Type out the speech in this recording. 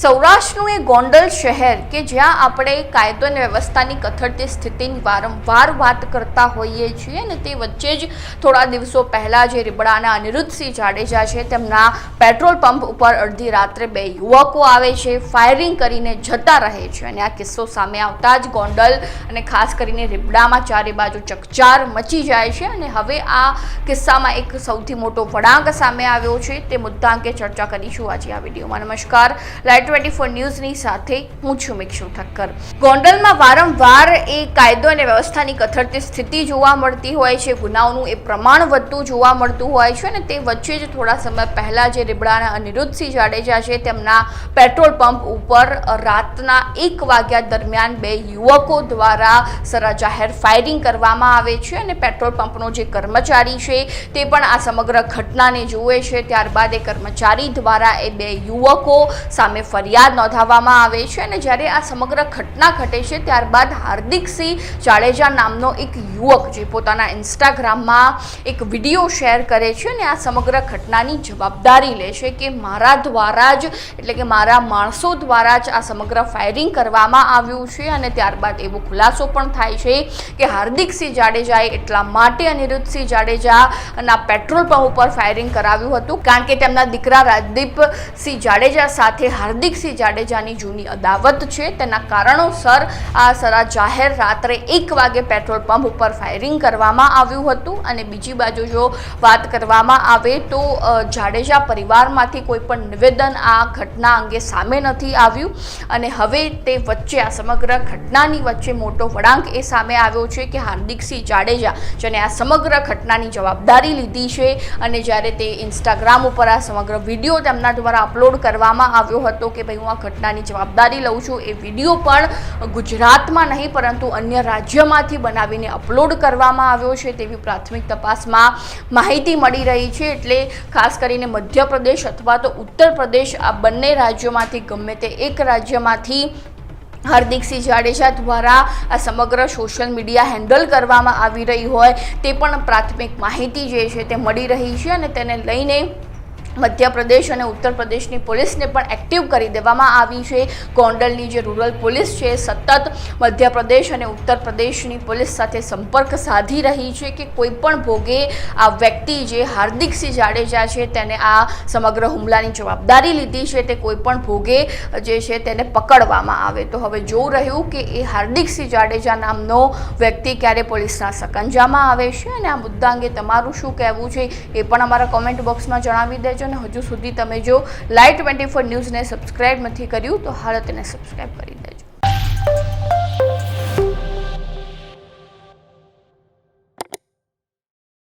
સૌરાષ્ટ્રનું એ ગોંડલ શહેર કે જ્યાં આપણે કાયદો અને વ્યવસ્થાની કથળતી સ્થિતિની વારંવાર વાત કરતા હોઈએ છીએ અને તે વચ્ચે જ થોડા દિવસો પહેલાં જે રીબડાના અનિરુદ્ધસિંહ જાડેજા છે તેમના પેટ્રોલ પંપ ઉપર અડધી રાત્રે બે યુવકો આવે છે, ફાયરિંગ કરીને જતા રહે છે અને આ કિસ્સો સામે આવતા જ ગોંડલ અને ખાસ કરીને રીબડામાં ચારે બાજુ ચકચાર મચી જાય છે અને હવે આ કિસ્સામાં એક સૌથી મોટો વળાંક સામે આવ્યો છે. તે મુદ્દા અંગે ચર્ચા કરીશું. આજે આ વિડીયોમાં નમસ્કાર. લાઈવ જોવા મળતી હોય છે. અને તે વચ્ચે થોડા સમય પહેલા જે રીબડાના અનિરુદ્ધસિંહ જાડેજા છે તેમના પેટ્રોલ પંપ ઉપર રાતના એક વાગ્યા દરમિયાન બે યુવકો દ્વારા સરા જાહેર ફાયરિંગ કરવામાં આવે છે અને પેટ્રોલ પંપનો જે કર્મચારી છે તે પણ આ સમગ્ર ઘટનાને જુએ છે. ત્યારબાદ એ કર્મચારી દ્વારા એ બે યુવકો સામે ફરિયાદ નોંધાવવામાં આવે છે અને જ્યારે આ સમગ્ર ઘટના ઘટે છે ત્યારબાદ હાર્દિકસિંહ જાડેજા નામનો એક યુવક જે પોતાના ઇન્સ્ટાગ્રામમાં એક વીડિયો શેર કરે છે અને આ સમગ્ર ઘટનાની જવાબદારી લે છે કે મારા દ્વારા જ, એટલે કે મારા માણસો દ્વારા જ આ સમગ્ર ફાયરિંગ કરવામાં આવ્યું છે અને ત્યારબાદ એવો ખુલાસો પણ થાય છે કે હાર્દિકસિંહ જાડેજાએ એટલા માટે અનિરુદ્ધસિંહ જાડેજાના પેટ્રોલ પંપ ઉપર ફાયરિંગ કરાવ્યું હતું. કારણ કે તેમના દીકરા રાજદીપસિંહ જાડેજા સાથે હાર્દિકસિંહ જાડેજાની જૂની અદાવત છે. તેના કારણોસર આ સરા જાહેર રાત્રે એક વાગે પેટ્રોલ પંપ ઉપર ફાયરિંગ કરવામાં આવ્યું હતું. અને બીજી બાજુ જો વાત કરવામાં આવે તો જાડેજા પરિવારમાંથી કોઈ પણ નિવેદન આ ઘટના અંગે સામે નથી આવ્યું. અને હવે તે વચ્ચે આ સમગ્ર ઘટનાની વચ્ચે મોટો વળાંક એ સામે આવ્યો છે કે હાર્દિકસિંહ જાડેજા જેને આ સમગ્ર ઘટનાની જવાબદારી લીધી છે અને જ્યારે તે ઇન્સ્ટાગ્રામ ઉપર આ સમગ્ર વીડિયો તેમના દ્વારા અપલોડ કરવામાં આવ્યો હતો કે ભાઈ હું આ ઘટનાની જવાબદારી લઉં છું. એ વીડિયો પણ ગુજરાતમાં નહીં, પરંતુ અન્ય રાજ્યમાંથી બનાવીને અપલોડ કરવામાં આવ્યો છે તેવી પ્રાથમિક તપાસમાં માહિતી મળી રહી છે. એટલે ખાસ કરીને મધ્યપ્રદેશ અથવા તો ઉત્તર પ્રદેશ આ બંને રાજ્યોમાંથી ગમે તે એક રાજ્યમાંથી હાર્દિકસિંહ જાડેજા દ્વારા આ સમગ્ર સોશિયલ મીડિયા હેન્ડલ કરવામાં આવી રહી હોય તે પણ પ્રાથમિક માહિતી જે છે તે મળી રહી છે અને તેને લઈને મધ્યપ્રદેશ અને ઉત્તર પ્રદેશની પોલીસને પણ એક્ટિવ કરી દેવામાં આવી છે. ગોંડલની જે રૂરલ પોલીસ છે, સતત મધ્યપ્રદેશ અને ઉત્તર પ્રદેશની પોલીસ સાથે સંપર્ક સાધી રહી છે કે કોઈ પણ ભોગે આ વ્યક્તિ જે હાર્દિકસિંહ જાડેજા છે તેને આ સમગ્ર હુમલાની જવાબદારી લીધી છે તે કોઈ પણ ભોગે જે છે તેને પકડવામાં આવે. તો હવે જોવું રહ્યું કે એ હાર્દિકસિંહ જાડેજા નામનો વ્યક્તિ ક્યારે પોલીસના સકંજામાં આવે છે અને આ મુદ્દા અંગે તમારું શું કહેવું છે એ પણ અમારા કોમેન્ટ બોક્સમાં જણાવી દેજો. અને હજુ સુધી તમે જો લાઈવ ટ્વેન્ટી ફોર ન્યૂઝને સબસ્ક્રાઈબ નથી કર્યું, તો હાલ તેને સબસ્ક્રાઈબ કરી